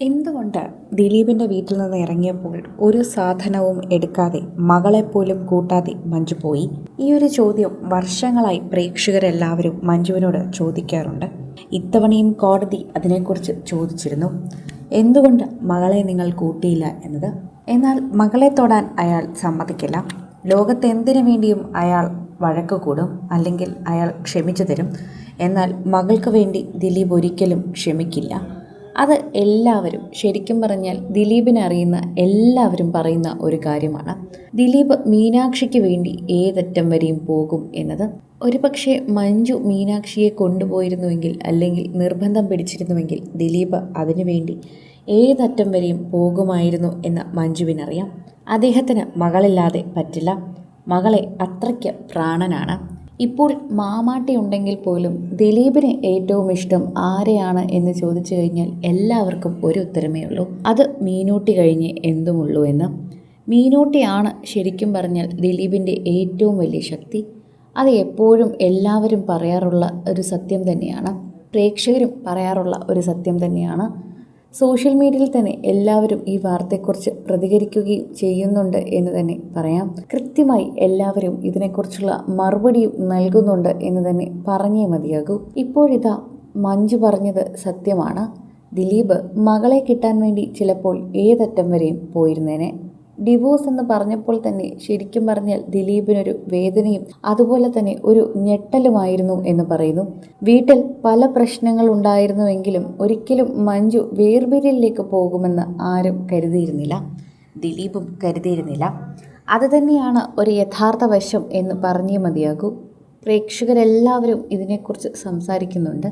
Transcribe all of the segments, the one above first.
എന്തുകൊണ്ട് ദിലീപിന്റെ വീട്ടിൽ നിന്ന് ഇറങ്ങിയപ്പോൾ ഒരു സാധനവും എടുക്കാതെ മകളെപ്പോലും കൂട്ടാതെ മഞ്ജു പോയി? ഈ ഒരു ചോദ്യം വർഷങ്ങളായി പ്രേക്ഷകരെല്ലാവരും മഞ്ജുവിനോട് ചോദിക്കാറുണ്ട്. ഇത്തവണയും കോടതി അതിനെക്കുറിച്ച് ചോദിച്ചിരുന്നു. എന്തുകൊണ്ട് മകളെ നിങ്ങൾ കൂട്ടിയില്ല എന്നത്? എന്നാൽ മകളെ തൊടാൻ അയാൾ സമ്മതിക്കില്ല. ലോകത്ത് എന്തിനു വേണ്ടിയും അയാൾ വഴക്ക് കൂടും അല്ലെങ്കിൽ അയാൾ ക്ഷമിച്ചു തരും. എന്നാൽ മകൾക്ക് വേണ്ടി ദിലീപ് ഒരിക്കലും ക്ഷമിക്കില്ല. അത് എല്ലാവരും ശരിക്കും പറഞ്ഞാൽ ദിലീപിനെ അറിയുന്ന എല്ലാവരും പറയുന്ന ഒരു കാര്യമാണ്. ദിലീപ് മീനാക്ഷിക്ക് വേണ്ടി ഏതറ്റം വരെയും പോകും എന്നത്. ഒരുപക്ഷെ മഞ്ജു മീനാക്ഷിയെ കൊണ്ടുപോയിരുന്നുവെങ്കിൽ അല്ലെങ്കിൽ നിർബന്ധം പിടിച്ചിരുന്നുവെങ്കിൽ ദിലീപ് അതിനു വേണ്ടി ഏതറ്റം വരെയും പോകുമായിരുന്നു എന്ന് മഞ്ജുവിനറിയാം. അദ്ദേഹത്തിന് മകളില്ലാതെ പറ്റില്ല. മകളെ അത്രയ്ക്ക് പ്രാണനാണ്. ഇപ്പോൾ മാമാട്ടി ഉണ്ടെങ്കിൽ പോലും ദിലീപിന് ഏറ്റവും ഇഷ്ടം ആരെയാണ് എന്ന് ചോദിച്ചു കഴിഞ്ഞാൽ എല്ലാവർക്കും ഒരു ഉത്തരമേ ഉള്ളൂ. അത് മീനൂട്ടി കഴിഞ്ഞ് എന്തുമുള്ളൂ എന്ന്. മീനൂട്ടിയാണ് ശരിക്കും പറഞ്ഞാൽ ദിലീപിന്റെ ഏറ്റവും വലിയ ശക്തി. അത് എപ്പോഴും എല്ലാവരും പറയാറുള്ള ഒരു സത്യം തന്നെയാണ്. പ്രേക്ഷകരും പറയാറുള്ള ഒരു സത്യം തന്നെയാണ്. സോഷ്യൽ മീഡിയയിൽ തന്നെ എല്ലാവരും ഈ വാർത്തയെക്കുറിച്ച് പ്രതികരിക്കുകയും ചെയ്യുന്നുണ്ട് എന്ന് തന്നെ പറയാം. കൃത്യമായി എല്ലാവരും ഇതിനെക്കുറിച്ചുള്ള മറുപടിയും നൽകുന്നുണ്ട് എന്ന് തന്നെ പറഞ്ഞേ മതിയാകൂ. ഇപ്പോഴിതാ മഞ്ജു പറഞ്ഞത് സത്യമാണ്. ദിലീപ് മകളെ കിട്ടാൻ വേണ്ടി ചിലപ്പോൾ ഏതറ്റം വരെയും പോയിരുന്നേനെ. ഡിവോഴ്സ് എന്ന് പറഞ്ഞപ്പോൾ തന്നെ ശരിക്കും പറഞ്ഞാൽ ദിലീപിനൊരു വേദനയും അതുപോലെ തന്നെ ഒരു ഞെട്ടലുമായിരുന്നു എന്ന് പറയുന്നു. വീട്ടിൽ പല പ്രശ്നങ്ങൾ ഉണ്ടായിരുന്നുവെങ്കിലും ഒരിക്കലും മഞ്ജു വേർപിരിയലിലേക്ക് പോകുമെന്ന് ആരും കരുതിയിരുന്നില്ല. ദിലീപും കരുതിയിരുന്നില്ല. അത് തന്നെയാണ് ഒരു യഥാർത്ഥ വശം എന്ന് പറഞ്ഞേ മതിയാകൂ. പ്രേക്ഷകരെല്ലാവരും ഇതിനെക്കുറിച്ച് സംസാരിക്കുന്നുണ്ട്.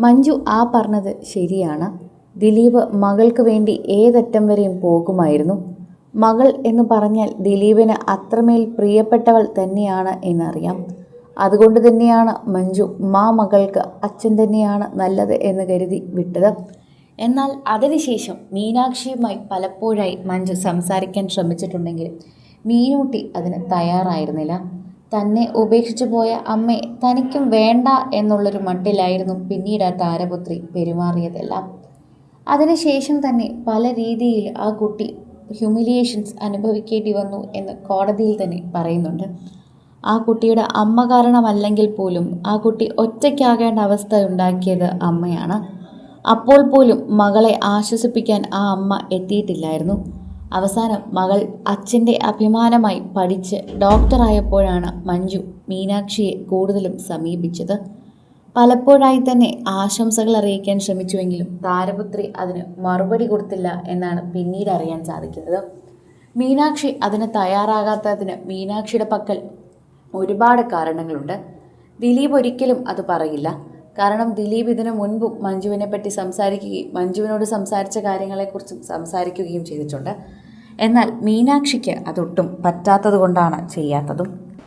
മഞ്ജു ആ പറഞ്ഞത് ശരിയാണ്. ദിലീപ് മകൾക്ക് വേണ്ടി ഏതറ്റം വരെയും പോകുമായിരുന്നു. മകൾ എന്ന് പറഞ്ഞാൽ ദിലീപിന് അത്രമേൽ പ്രിയപ്പെട്ടവൾ തന്നെയാണ് എന്നറിയാം. അതുകൊണ്ട് തന്നെയാണ് മഞ്ജു മാ മകൾക്ക് അച്ഛൻ തന്നെയാണ് നല്ലത് എന്ന് കരുതി വിട്ടത്. എന്നാൽ അതിനുശേഷം മീനാക്ഷിയുമായി പലപ്പോഴായി മഞ്ജു സംസാരിക്കാൻ ശ്രമിച്ചിട്ടുണ്ടെങ്കിൽ മീനൂട്ടി അതിന് തയ്യാറായിരുന്നില്ല. തന്നെ ഉപേക്ഷിച്ചു പോയ അമ്മയെ തനിക്കും വേണ്ട എന്നുള്ളൊരു മട്ടിലായിരുന്നു പിന്നീട് ആ താരപുത്രി പെരുമാറിയതെല്ലാം. അതിനുശേഷം തന്നെ പല രീതിയിൽ ആ കുട്ടി ഹ്യൂമിലിയേഷൻസ് അനുഭവിക്കേണ്ടി വന്നു എന്ന് കോടതിയിൽ തന്നെ പറയുന്നുണ്ട്. ആ കുട്ടിയുടെ അമ്മ കാരണമല്ലെങ്കിൽ പോലും ആ കുട്ടി ഒറ്റയ്ക്കാകേണ്ട അവസ്ഥ ഉണ്ടാക്കിയത് അമ്മയാണ്. അപ്പോൾ പോലും മകളെ ആശ്വസിപ്പിക്കാൻ ആ അമ്മ എത്തിയിട്ടില്ലായിരുന്നു. അവസാനം മകൾ അച്ഛന്റെ അഭിമാനമായി പഠിച്ച് ഡോക്ടറായപ്പോഴാണ് മഞ്ജു മീനാക്ഷിയെ കൂടുതലും സമീപിച്ചത്. പലപ്പോഴായി തന്നെ ആശംസകൾ അറിയിക്കാൻ ശ്രമിച്ചുവെങ്കിലും താരപുത്രി അതിന് മറുപടി കൊടുത്തില്ല എന്നാണ് പിന്നീട് അറിയാൻ സാധിക്കുന്നത്. മീനാക്ഷി അതിന് തയ്യാറാകാത്തതിന് മീനാക്ഷിയുടെ പക്കൽ ഒരുപാട് കാരണങ്ങളുണ്ട്. ദിലീപ് ഒരിക്കലും അത് പറയില്ല. കാരണം ദിലീപ് ഇതിനു മുൻപും മഞ്ജുവിനെ പറ്റി സംസാരിക്കുകയും മഞ്ജുവിനോട് സംസാരിച്ച കാര്യങ്ങളെക്കുറിച്ചും സംസാരിക്കുകയും ചെയ്തിട്ടുണ്ട്. എന്നാൽ മീനാക്ഷിക്ക് അതൊട്ടും പറ്റാത്തത് കൊണ്ടാണ് ചെയ്യാത്തതും.